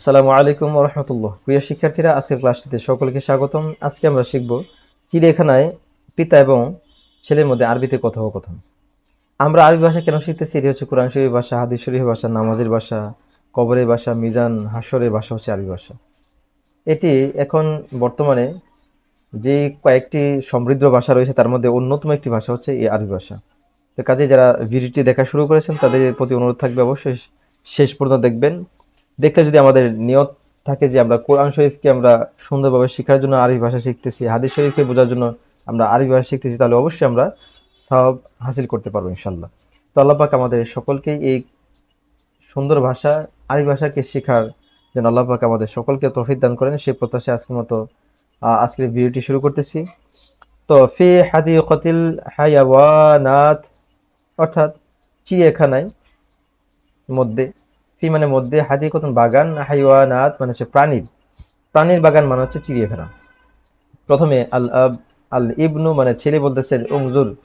আসসালামু আলাইকুম রহমতুল্লাহ। প্রিয় শিক্ষার্থীরা, আজকের ক্লাসটিতে সকলকে স্বাগতম। আজকে আমরা শিখব চিড়িয়াখানায় পিতা এবং ছেলের মধ্যে আরবিতে কথোপকথন। আমরা আরবি ভাষা কেন শিখতেছি? এটি হচ্ছে কোরআন শরীফ ভাষা, হাদিস ভাষা, নামাজের ভাষা, কবরের ভাষা, মিজান হাসরের ভাষা হচ্ছে আরবি ভাষা। এটি এখন বর্তমানে যে কয়েকটি সমৃদ্ধ ভাষা রয়েছে, তার মধ্যে অন্যতম একটি ভাষা হচ্ছে এই আরবি ভাষা। তো কাজে যারা ভিডিওটি দেখা শুরু করেছেন, তাদের প্রতি অনুরোধ থাকবে অবশ্যই। শেষ পর্যন্ত দেখবেন। দেখলে যদি আমাদের নিয়ত থাকে যে আমরা কোরআন শরীফকে আমরা সুন্দরভাবে শেখার জন্য আরবি ভাষা শিখতেছি, হাদিস শরীফকে বোঝার জন্য আমরা আরবি ভাষা শিখতেছি, তাহলে অবশ্যই আমরা সব হাসিল করতে পারব ইনশাল্লাহ তো আল্লাহ পাক আমাদের সকলকেই এই সুন্দর ভাষা, আরবি ভাষাকে শেখার যেন আল্লাহ পাক আমাদের সকলকে তৌফিক দান করেন। সেই প্রত্যাশায় আজকের মতো আজকের ভিডিওটি শুরু করতেছি। তো ফি হাদি কতিল হায়াওয়ানাত, অর্থাৎ চিড়িয়াখানায় মধ্যে ফি মানে মধ্যে হাদি কতন বাগান, হাইওয়ানাত মানে হচ্ছে প্রাণীর। প্রাণীর বাগান মানে হচ্ছে চিড়িয়াখানা। প্রথমে আল আব, আল ইবনু মানে ছেলে বলতেছে উমজুর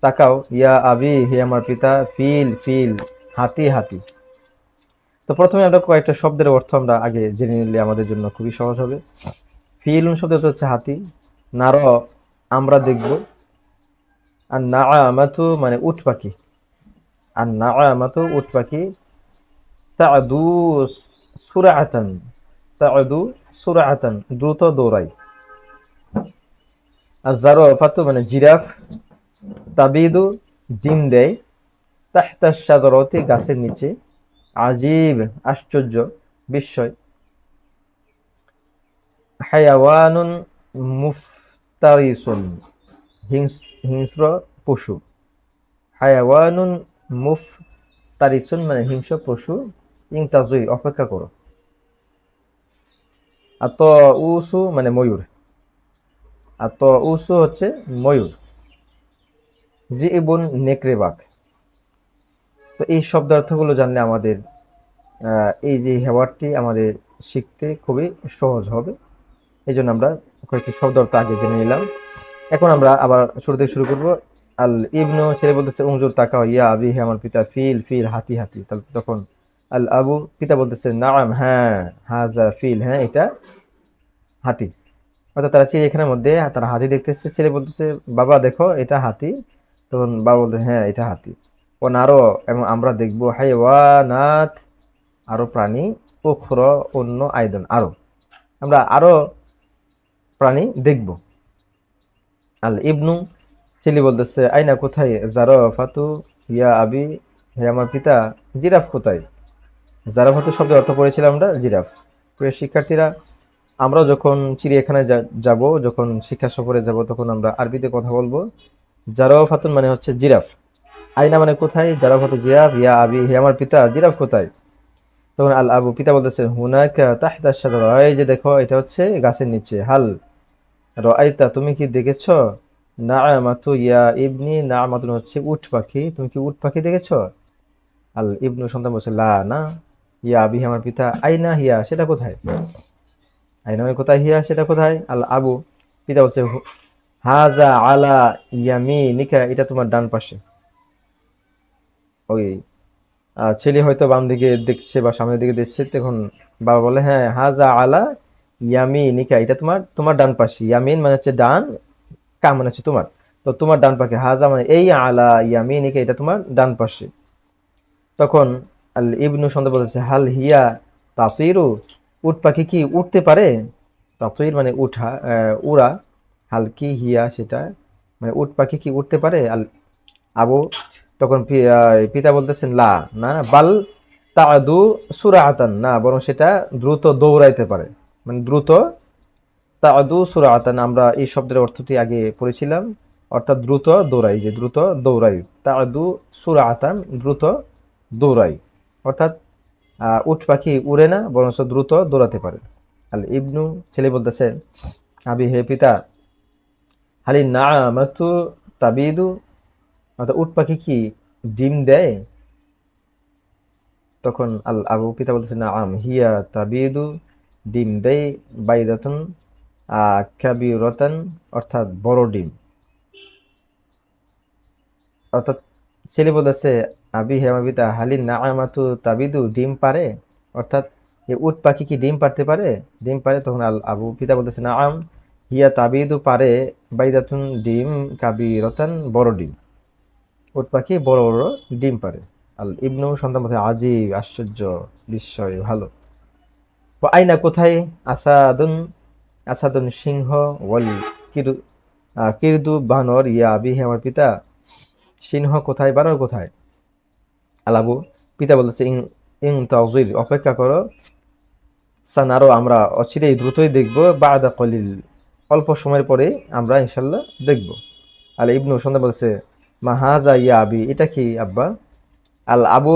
তাকাও, ইয়া আবি, হে আমার পিতা, ফিল ফিল, হাতি হাতি। তো প্রথমে আমরা কয়েকটা শব্দের অর্থ আমরা আগে জেনে নিলে আমাদের জন্য খুবই সহজ হবে। ফিল শব্দ হচ্ছে হাতি। নার, আমরা দেখব। আর না আমাতু মানে উট পাখি। আর না আমাতু উট পাখি তাদু সুরাআতান তাদু সুরাআতান, দ্রুত দৌড়াই। আর জারফাতু মানে জিরাফ, তাবিদু ডিম দেয় গাছের নিচে। আজীব, আশ্চর্য বিস্ময়। হায়াওয়ানুন মুফতারিসুন, হিংস- হিংস্র পশু। হায়াওয়ানুন মানে হিংস্র পশু ইং তাজুই অপেক্ষা করো। আর ত উসু মানে ময়ূর। আর ত উসু হচ্ছে ময়ূর। জি ইবুন নেকড়ে বাঘ। তো এই শব্দ অর্থগুলো জানলে আমাদের এই যে হেওয়ারটি আমাদের শিখতে খুবই সহজ হবে। এই জন্য আমরা কয়েকটি শব্দ অর্থ আগে জেনে নিলাম। এখন আমরা আবার শুরু থেকে শুরু করব। আল ইবনু, ছেলে বলতেছে উমজুর তাকাও, ইয়া আবি হে আমার পিতা ফিল ফিল হাতি হাতি। তাহলে তখন আল আবু পিতা বলতেছে, নাম হ্যাঁ হাজা ফিল হ্যাঁ এটা হাতি। অর্থাৎ তারা চিড়িয়াখানার মধ্যে, তারা হাতি দেখতেছে, ছেলে বলতেছে, বাবা, দেখো, এটা হাতি। তখন বাবা বলতে হ্যাঁ এটা হাতি। ও আরও, এবং আমরা দেখব, হাইওয়ানাত, আরও প্রাণী, উখর, অন্য আয়দন, আরও। আমরা আরও প্রাণী দেখব। আল ইবনু ছেলে বলতেছে, আইনা কোথায়? জারফাতু, ইয়া আবি, হে আমার পিতা, জিরাফ কোথায়? জারাফাতু শব্দের অর্থ পড়েছিলাম আমরা, জিরাফ। প্রিয় শিক্ষার্থীরা আমরা যখন চিড়িয়াখানায় যাব, যখন শিক্ষা সফরে যাব, তখন আমরা আরবিতে কথা বলব। জারাফাতুন মানে হচ্ছে জিরাফ। আইনা মানে কোথায়? জারাফাতু জিরাফ, ইয়া আবি, হে আমার পিতা, জিরাফ কোথায়? তখন আল আবু পিতা বলতেছে, হুনাকা তাহতা শাজারা। এই যে দেখো, এটা হচ্ছে গাছের নিচে। হাল, রাআইতা, তুমি কি দেখেছ? নাআমাতু, ইয়া ইবনি, নাআমাতুন হচ্ছে উট পাখি। তুমি কি উট পাখি দেখেছ? আল ইবনু সন্তান বলছে, লা, না। ইয়া আবি আমার পিতা, আইনা হিয়া, সেটা কোথায়? আইনা কোথায় হিয়া, সেটা কোথায়? আল আবু, পিতা বলছে হাজা আলা ইয়ামিনিকা, এটা তোমার ডান পাশে। ওই ছেলে হয়তো বাম দিকে দেখছে বা সামনের দিকে দেখছে, তখন বাবা বলে হ্যাঁ হাজা আলা ইয়ামি নিকা এটা তোমার তোমার ডান পাশে। ইয়ামিন মানে হচ্ছে ডান, কা মানে হচ্ছে তোমার। তো তোমার ডান পাশে, হাজা মানে এই আলা ইয়ামি নিকা এটা তোমার ডান পাশে। তখন আল ইবনু সন্দেহ বলেছে হাল হিয়া তাতিরু? উট পাখি কি উঠতে পারে? তাতির মানে উঠা উড়া। হাল কি হিয়া সেটা? মানে উট পাখি কি উঠতে পারে? আল আবু তখন পিতা বলতেছেন, লা, না, বাল তা তাদু সুরাআতান না, বরং সেটা দ্রুত দৌড়াইতে পারে। মানে দ্রুত তা তাদু সুরাআতান আমরা এই শব্দের অর্থটি আগে পড়েছিলাম। অর্থাৎ দ্রুত দৌড়াই, যে দ্রুত দৌড়াই। তা তাদু সুরাআতান দ্রুত দৌড়াই। অর্থাৎ উট পাখি উড়ে না বরং সে দ্রুত দৌড়াতে পারে। আল ইবনু ছেলে বলতেছে, আবি হে পিতা, হালি না মাতু তাবিদু? অর্থাৎ উট পাখি কি ডিম দেয়? তখন আল আবু পিতা বলতেছে না আম হিয়া তাবিদু, ডিম দেয় আহ কাবিরতান, অর্থাৎ, বড় ডিম। অর্থাৎ, ছেলে বলেছে আবি হেমাবিতা হালি না আমাতু তাবিদু, ডিম পারে? অর্থাৎ এই উট পাখি কি ডিম পারতে পারে? ডিম পারে তখন আল আবু পিতা বলতেছে না আম হিয়া তাবিদু পারে বাইদাতুন ডিম কাবিরতান, বড় ডিম। উট পাখি বড় বড় ডিম পারে আল ইবনু সন্তান বলছে আজিব, আশ্চর্য বিস্ময়, ভালো। আইনা কোথায়? আসাদুন আসাদুন সিংহ, ওয়াল কিরু কিরদু বানর, ইয়া আবি আমার পিতা, সিংহ কোথায়, বানর কোথায়? আলাবু। পিতা বলতেছে, ইং ইং তাজির অপেক্ষা করো। সানারো, আমরা অচিরেই দ্রুতই দেখব। বাদা কলিল, অল্প সময়ের পরেই আমরা ইনশাল্লাহ দেখব। আল ইবনু সন্ধ্যা বলছে মা হাজা ইয়া আবি, এটা কি আব্বা? আল আবু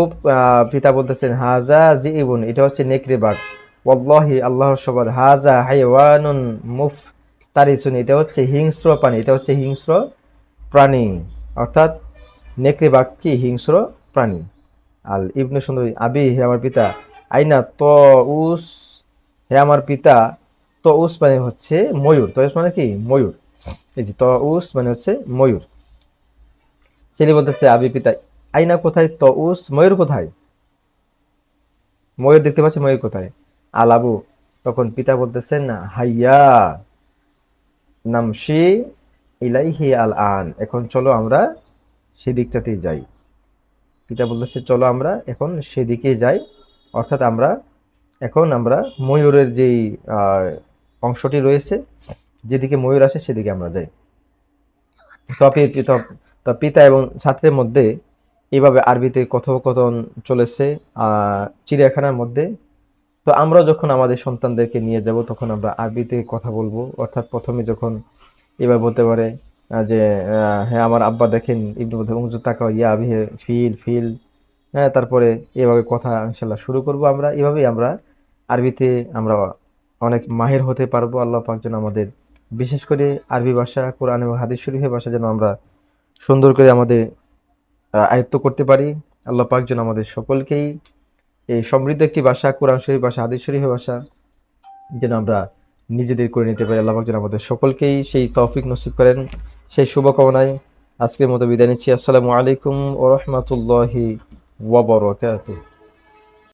পিতা বলতেছেন, হাজা জি ইবুন এটা হচ্ছে নেকড়ে বাঘ। ওয়াল্লাহি, আল্লাহর সবাদ হাজা হাইওয়ানুন মুফ তারিসুন এটা হচ্ছে হিংস্র প্রাণী, এটা হচ্ছে হিংস্র প্রাণী। অর্থাৎ, নেকড়ে বাঘ কি হিংস্র প্রাণী? আল ইবনু সুন্দর, আবি হে আমার পিতা, আইনা ত উস, হে আমার পিতা, ত উস মানে হচ্ছে ময়ূর। তো মানে কি? ময়ূর। এই যে ত উস মানে হচ্ছে ময়ূর। ছেলে বলতেছে, আবি পিতা, আইনা কোথায়? ত উস, ময়ূর কোথায়? ময়ূর দেখতে পাচ্ছি, ময়ূর কোথায়? আলাবু তখন পিতা বলতেছেন না হাইয়া নামশি ইলাইহি আল আন। এখন চলো আমরা সেদিকটাতেই যাই। পিতা বলতেছে চলো আমরা এখন সেদিকে যাই। অর্থাৎ আমরা, এখন আমরা ময়ূরের যেই অংশটি রয়েছে, যেদিকে ময়ূর আসে সেদিকে আমরা যাই। তবে তা পিতা এবং ছাত্রের মধ্যে এভাবে আরবিতে কথোপকথন চলেছে চিড়িয়াখানার মধ্যে। তো আমরা যখন আমাদের সন্তানদেরকে নিয়ে যাব, তখন আমরা আরবিতে কথা বলব। অর্থাৎ প্রথমে যখন এবার বলতে পারে যে হ্যাঁ আমার আব্বা দেখেন, ইবনু উংজু তাকাও, ইয়া আবি ফিল ফিল। হ্যাঁ তারপরে এভাবে কথা ইনশাল্লাহ শুরু করব আমরা। এভাবেই আমরা আরবিতে আমরা অনেক মাহির হতে পারব। আল্লাহ পাক যেন আমাদের, বিশেষ করে আরবি ভাষা, কোরআন এবং হাদিস শরীফের ভাষা যেন আমরা সুন্দর করে আমাদের আয়ত্ত করতে পারি। আল্লাহ পাক যেন আমাদের সকলকেই এই সমৃদ্ধ একটি ভাষা, কোরআন শরীফ ভাষা, হাদিস শরীফের ভাষা যেন আমরা নিজেদের করে নিতে পারি। আল্লাহ পাক যেন আমাদের সকলকেই সেই তৌফিক নসিব করেন। সেই শুভকামনায় আজকের মতো বিদায় নিচ্ছি। আসসালামু আলাইকুম ও রহমতুল্লাহি ওয়াবারাকাতুহু